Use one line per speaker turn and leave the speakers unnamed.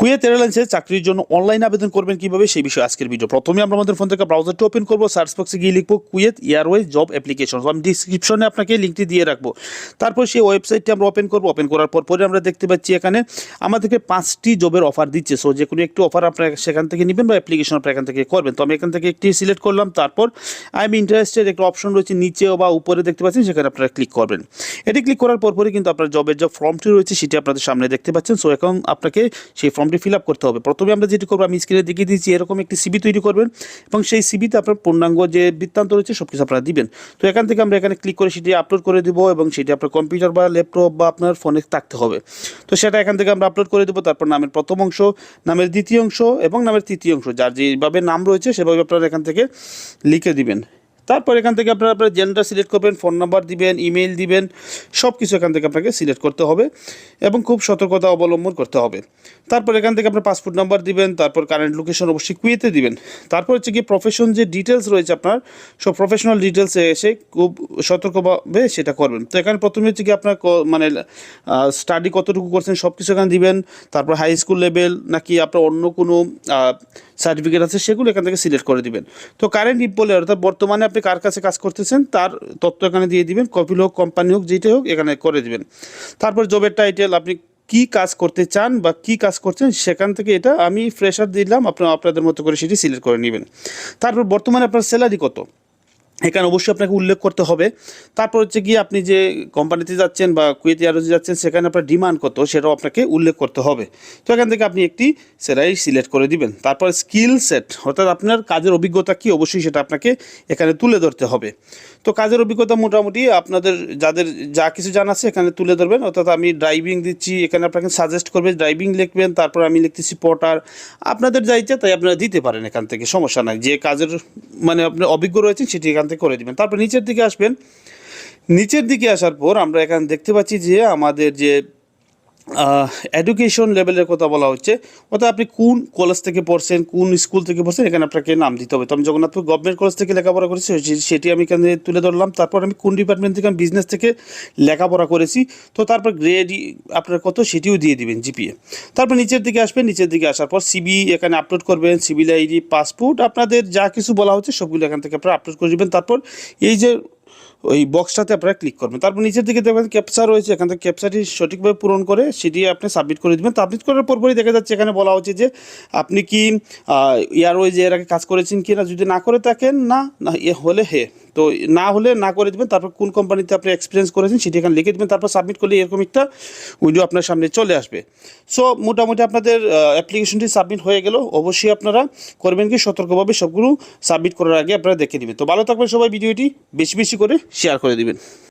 Kuwait এয়ারলাইন্সে চাকরির জন্য online আবেদন করবেন কীভাবে সেই বিষয়ে আজকের ভিডিও। প্রথমে আমরা আমাদের ফোন থেকে ব্রাউজারটি ওপেন করব সার্চ বক্সে গিয়ে লিখব কুয়েত এয়ারওয়েজ জব অ্যাপ্লিকেশন আমি ডিসক্রিপশনে আপনাকে লিঙ্কটি দিয়ে রাখব। তারপর সেই ওয়েবসাইটটি আমরা ওপেন করব। ওপেন করার পর পরে আমরা দেখতে পাচ্ছি এখানে আমাদেরকে পাঁচটি জবের অফার দিচ্ছে। সো যে কোনো একটি অফার আপনারা সেখান থেকে নেবেন বা অ্যাপ্লিকেশন আপনারা এখান থেকে করবেন। তো আমি এখান থেকে একটি সিলেক্ট করলাম। তারপর আই এম ইন্টারেস্টেড একটা অপশন রয়েছে নিচেও বা উপরে দেখতে পাচ্ছেন, সেখানে আপনারা ক্লিক করবেন। এটি ক্লিক করার পর পরে কিন্তু আপনার জবের যে ফর্মটি রয়েছে, সেটি আপনাদের সামনে দেখতে পাচ্ছেন। সো এখন আপনাকে সেই ফর্মটি ফিল করতে হবে। প্রথমে আমরা যেটি করব, আমি স্ক্রিনে দেখিয়ে দিয়েছি, এরকম একটি সিবি তৈরি করবেন এবং সেই সিবিতে আপনার পূর্ণাঙ্গ যে বৃত্তান্ত রয়েছে সব কিছু আপনারা দিবেন। তো এখান থেকে আমরা এখানে ক্লিক করে সেটি আপলোড করে দেবো এবং সেটি আপনার কম্পিউটার বা ল্যাপটপ বা আপনার ফোনে থাকতে হবে। তো সেটা এখান থেকে আমরা আপলোড করে দেবো, তারপর নামের প্রথম অংশ, নামের দ্বিতীয় অংশ এবং নামের তৃতীয় অংশ। যার যেভাবে নাম রয়েছে, সেভাবে আপনারা এখান থেকে লিখে দিবেন। তারপর এখান থেকে আপনারা আপনার জেন্ডার সিলেক্ট করবেন ফোন নাম্বার দিবেন ইমেল দিবেন সব কিছু এখান থেকে আপনাকে সিলেক্ট করতে হবে এবং খুব সতর্কতা অবলম্বন করতে হবে। তারপর এখান থেকে আপনার পাসপোর্ট নাম্বার দিবেন, তারপর কারেন্ট লোকেশন অবশ্যই কুয়েতে দিবেন। তারপর হচ্ছে কি প্রফেশন যে ডিটেলস রয়েছে আপনার, সব প্রফেশনাল ডিটেলসে এসে খুব সতর্কভাবে সেটা করবেন। তো এখানে প্রথমে হচ্ছে কি আপনার মানে স্টাডি কতটুকু করছেন সব কিছু এখানে দিবেন, তারপর হাই স্কুল লেভেল নাকি আপনার অন্য কোনো সার্টিফিকেট আছে সেগুলো এখান থেকে সিলেক্ট করে দিবেন। তো কারেন্ট ইম্পোলের অর্থাৎ বর্তমানে আপনি কার কাছে কাজ করতেছেন, তার তথ্য এখানে দিয়ে দিবেন কপিল হোক কোম্পানি হোক, যেটাই হোক, এখানে করে দিবেন। তারপর জবের টাইটেল আপনি কি কাজ করতে চান বা কি কাজ করছেন, সেখান থেকে এটা আমি ফ্রেশার দিলাম, আপনার আপনাদের মতো করে সেটি সিলেক্ট করে নেবেন। তারপর বর্তমানে আপনার স্যালারি কত? এখানে অবশ্যই আপনাকে উল্লেখ করতে হবে। তারপর হচ্ছে গিয়ে আপনি যে কোম্পানিতে যাচ্ছেন বা কুয়েতি আরোজে যাচ্ছেন, সেখানে আপনার ডিমান্ড কত, সেটাও আপনাকে উল্লেখ করতে হবে। তো এখান থেকে আপনি একটি সেলাই সিলেক্ট করে দিবেন। তারপর স্কিল সেট অর্থাৎ আপনার কাজের অভিজ্ঞতা কি, অবশ্যই সেটা আপনাকে এখানে তুলে ধরতে হবে। তো কাজের অভিজ্ঞতা মোটামুটি আপনাদের যাদের যা কিছু জানা আছে এখানে তুলে ধরবেন। অর্থাৎ আমি ড্রাইভিং দিচ্ছি, এখানে আপনাকে সাজেস্ট করবে ড্রাইভিং লিখবেন, তারপর আমি লিখতেছি পটার আপনাদের যা ইচ্ছা তাই আপনারা দিতে পারেন এখান থেকে, সমস্যা নাই। যে কাজের মানে আপনার অভিজ্ঞ রয়েছেন সেটি এখান থেকে করে দেবেন। তারপর নিচের দিকে আসবেন। নিচের দিকে আসার পর আমরা এখানে দেখতে পাচ্ছি যে আমাদের যে এডুকেশন লেভেলের কথা বলা হচ্ছে। অর্থাৎ আপনি কোন কলেজ থেকে পড়ছেন, কোন স্কুল থেকে পড়ছেন, এখানে আপনাকে নাম দিতে হবে। তো আমি জগন্নাথপুর গভর্নমেন্ট কলেজ থেকে লেখাপড়া করেছি সেটি আমি এখানে তুলে ধরলাম। তারপর আমি কোন ডিপার্টমেন্ট থেকে, আমি বিজনেস থেকে লেখাপড়া করেছি। তো তারপর গ্রেড আপনার কত, সেটিও দিয়ে দিবেন জিপিএ তারপর নিচের দিকে আসবেন, নিচের দিকে আসার পর সিবি এখানে আপলোড করবেন সিভিল আইডি পাসপোর্ট আপনাদের যা কিছু বলা হচ্ছে, সবগুলো এখান থেকে আপনারা আপলোড করে দিবেন। তারপর এই যে ওই বক্সটাতে আপনারা ক্লিক করবেন। তারপর নিচের দিকে দেখবেন ক্যাপচা রয়েছে। এখান থেকে ক্যাপচাটি সঠিকভাবে পূরণ করে সেটি আপনি সাবমিট করে দেবেন। সাবমিট করার পরপরই দেখা যাচ্ছে এখানে বলা হচ্ছে যে আপনি কি এয়ারওয়েজ এর আগে কাজ করেছেন কি না যদি না করে থাকেন, না না, এ হলে হে। তো না হলে না করে দেবেন, তারপর কোন কোম্পানিতে আপনি এক্সপিরিয়েন্স করেছেন সেটি এখানে লিখে দেবেন, তারপর সাবমিট করলে এরকম একটা উইডিও আপনার সামনে চলে আসবে। সো মোটামুটি আপনাদের অ্যাপ্লিকেশনটি সাবমিট হয়ে গেল, অবশ্যই আপনারা করবেন কি, সতর্কভাবে সবগুলো সাবমিট করার আগে আপনারা দেখে নেবেন। তো ভালো থাকবেন সবাই, ভিডিওটি বেশি বেশি করে শেয়ার করে দিবেন।